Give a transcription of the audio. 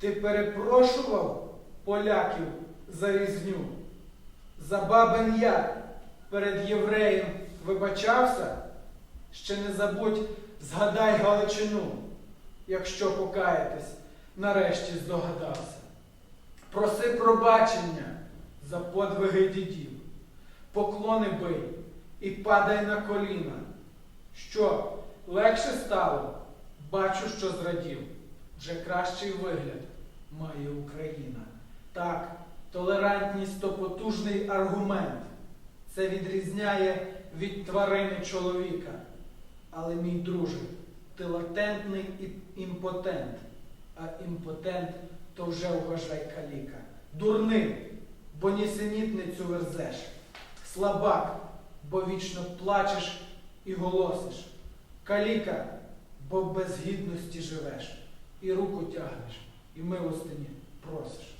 Ти перепрошував поляків за різню? За бабин яр перед євреєм вибачався? Ще не забудь, згадай Галичину, якщо покаятись, нарешті здогадався. Проси пробачення за подвиги дідів, поклони бий і падай на коліна. Що, легше стало? Бачу, що зрадів. Вже кращий вигляд має Україна. Так, толерантність то потужний аргумент. Це відрізняє від тварини чоловіка. Але, мій друже, ти латентний імпотент, а імпотент то вже вважай каліка. Дурний, бо нісенітницю верзеш. Слабак, бо вічно плачеш і голосиш. Каліка, бо без гідності живеш, і руку тягнеш, і милостині просиш.